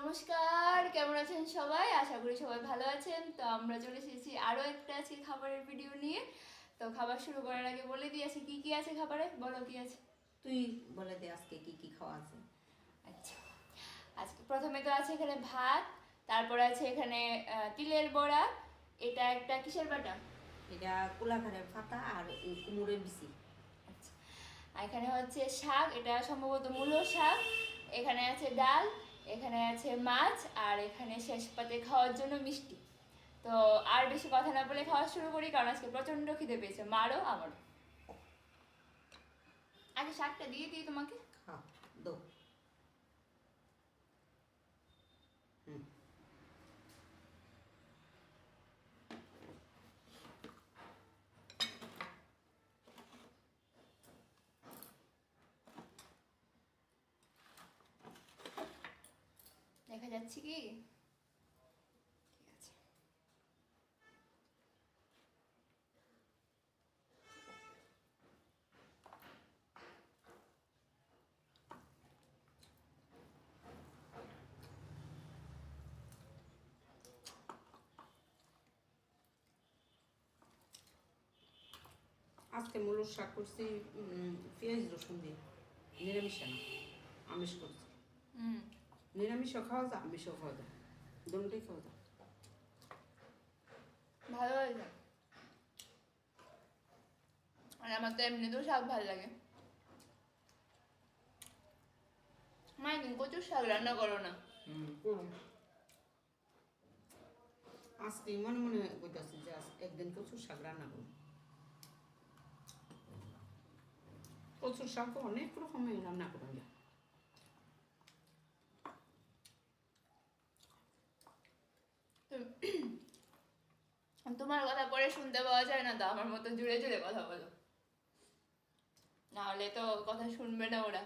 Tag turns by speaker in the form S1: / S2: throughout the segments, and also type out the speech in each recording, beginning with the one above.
S1: নমস্কার কেমন আছেন সবাই? আশা করি সবাই ভালো আছেন। তো আমরা চলে এসেছি আরও একটা আজকে খাবারের ভিডিও নিয়ে। তো খাবার শুরু করার আগে বলে দিয়েছি কি কি আছে খাবারে? বলো কি আছে?
S2: তুই বলে দে আজকে কি কি খাওয়া আছে।
S1: আচ্ছা আজকে প্রথমে তো আছে এখানে ভাত তারপরে আছে এখানে তিলের বড়া। এটা একটা কিসের বাটা?
S2: এটা কুলাঘারের পাতা আর কুমড়োর বিচি
S1: আচ্ছা আর এখানে হচ্ছে শাক এটা সম্ভবত মূলো শাক। এখানে আছে ডাল এখানে আছে মাছ আর এখানে শেষ পাতে খাওয়ার জন্য মিষ্টি। তো আর বেশি কথা না বলে খাওয়া শুরু করি, কারণ আজকে প্রচণ্ড খিদে পেয়েছে। মারো আমারও। আগে শাকটা দিয়ে দিই তোমাকে।
S2: খাও দো হুম
S1: দেখা যাচ্ছে কি? ঠিক আছে
S2: আজকে মূলর শাক করছি পেঁয়াজ রসুন দিয়ে নিরামিষ না আমিষ করছি।
S1: হুম।
S2: নিরামিষও খাওয়া যায় আমিষও খাওয়া যায় দুটোই খাওয়া যায়
S1: ভালো আর আমার তো এমনিতেও শাক ভালো লাগে। মা একদিন কচুর শাক রান্না করো না?
S2: আজকে মনে মনে কইতাছি যে একদিন কচুর শাক রান্না করুন কচুর শাক অনেক রকমের রান্না করা যায়
S1: তো তোমার কথা পরে শুনতে পাওয়া যায় না, তো আমার মতো জুড়ে জুড়ে কথা বলো। নাহলে তো কথা শুনবে না ওরা।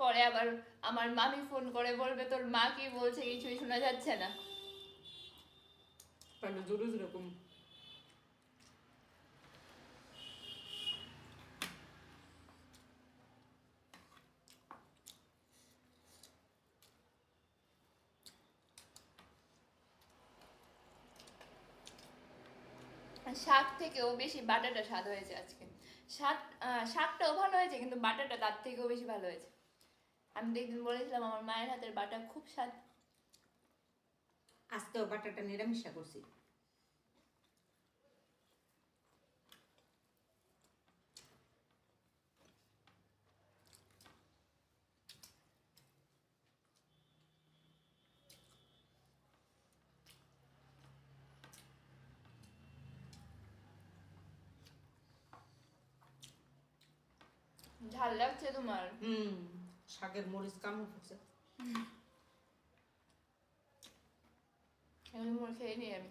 S1: পরে আবার আমার মামি ফোন করে বলবে, তোর মা কি বলছে? কিছুই শোনা যাচ্ছে না।
S2: জোরে জোরে
S1: শাক থেকেও বেশি বাটাটা স্বাদ হয়েছে আজকে। শাক শাকটাও ভালো হয়েছে, কিন্তু বাটাটা তার থেকেও বেশি ভালো হয়েছে। আমি দেখদিন বলেছিলাম, আমার মায়ের হাতের বাটা খুব স্বাদ।
S2: আজকেও বাটাটা নিরামিষা করছি।
S1: ঝাল লাগছে তোমার।
S2: হুম শাকের মরিচ কামড় পড়ছে
S1: এগুলো খেয়ে নিই আমি।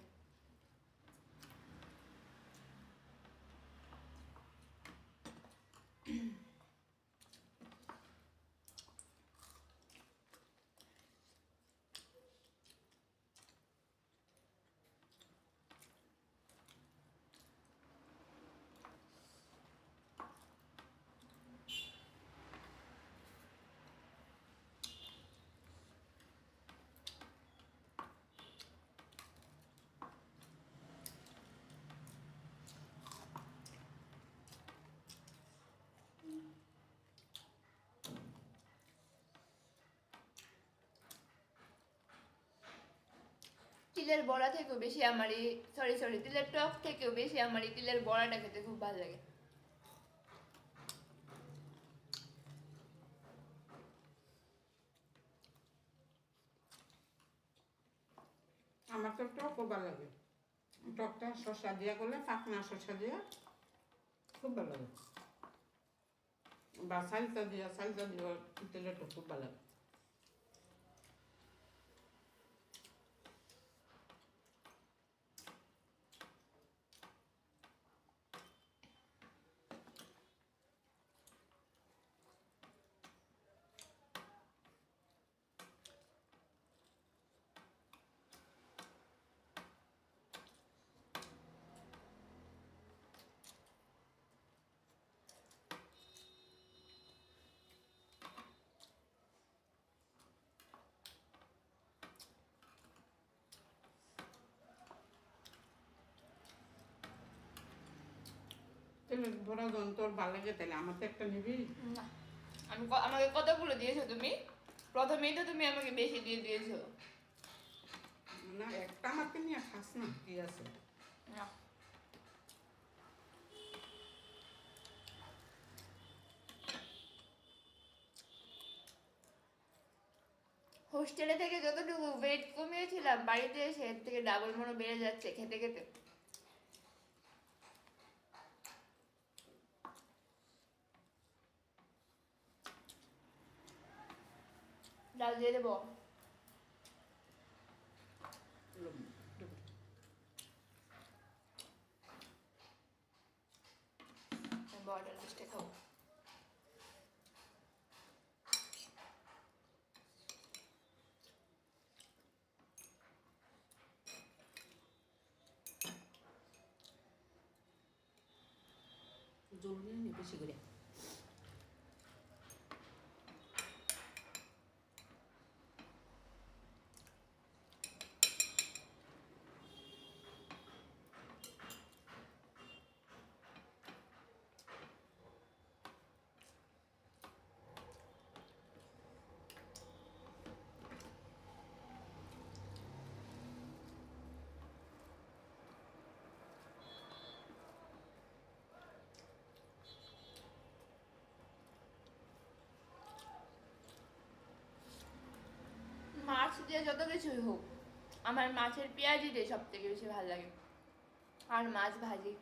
S1: তিলের বড়া থেকেও বেশি আমার এই সরি সরি তিলের টক থেকেও বেশি আমার এই তিলের বড়াটা খেতে খুব ভালো লাগে।
S2: আমার তো টক ভালো লাগে। টকটা শসা দিয়া করলে পাকনা শসা দিয়া খুব ভালো লাগে। বা সালটা দিয়া সালটা দিয়া তেলেটা খুব ভালো লাগে। তাহলে বড় জন তোর ভালো লাগে তাহলে? আমার তো একটা নিবি।
S1: না। আমি আমাকে কতগুলো দিয়েছ তুমি? প্রথমেই তো তুমি আমাকে বেশি দিয়ে দিয়েছ।
S2: না একটা আমাকে নিয়ে খাস না কি আছে?
S1: না। হোস্টেলে থেকে যতটুকু ওয়েট কমিয়েছিলাম বাড়িতে এসে এর থেকে ডাবল মনে বেড়ে যাচ্ছে খেতে খেতে। ডাল দিয়ে দেবো বড় লাস্টে খাব
S2: জল নিয়ে বেশি
S1: মাছ দিয়ে যত কিছুই হোক, আমার মাছের পেঁয়াজিটাই সব থেকে বেশি ভালো লাগে। আর মাছ ভাজি।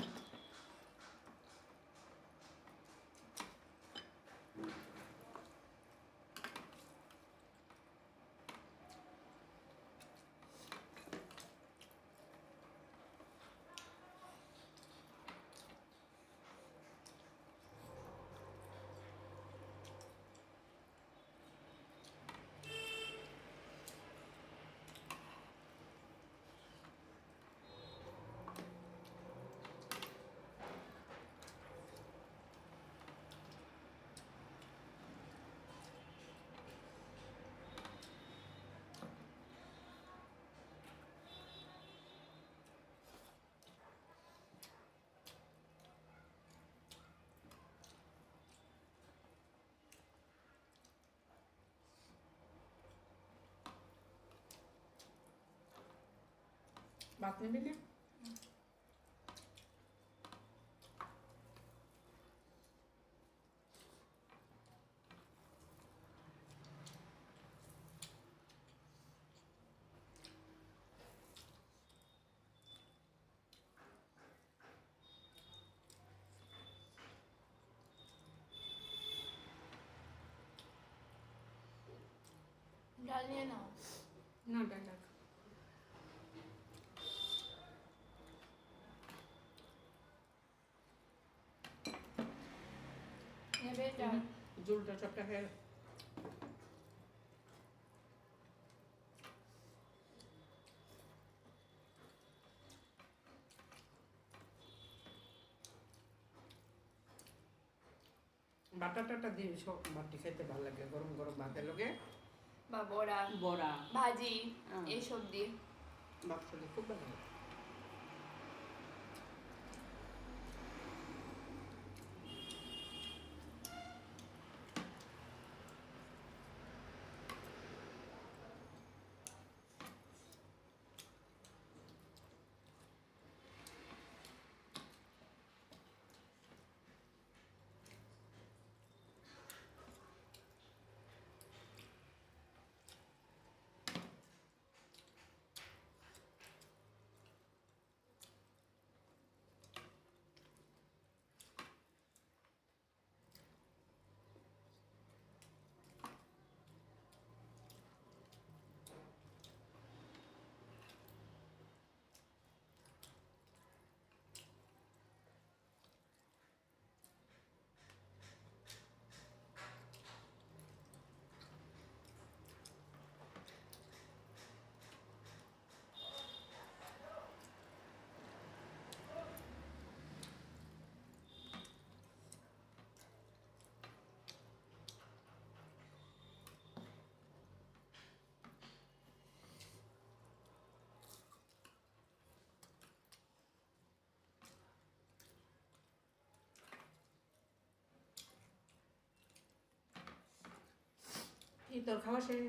S2: ভাত নিবি না
S1: ডাল নিয়ে নাও
S2: না ডাল রাখ।
S1: নেবে ডাল
S2: জলটা চপটা খেয়ে নে। বাটা টাটা দিয়ে সব বাটি খেতে ভালো লাগে গরম গরম ভাতের লগে।
S1: বা বড়া।
S2: বড়া।
S1: ভাজি।
S2: হ্যাঁ।
S1: এইসব দিয়ে।
S2: ভাত খেলে খুব ভালো লাগে। তোর খাওয়া শেষ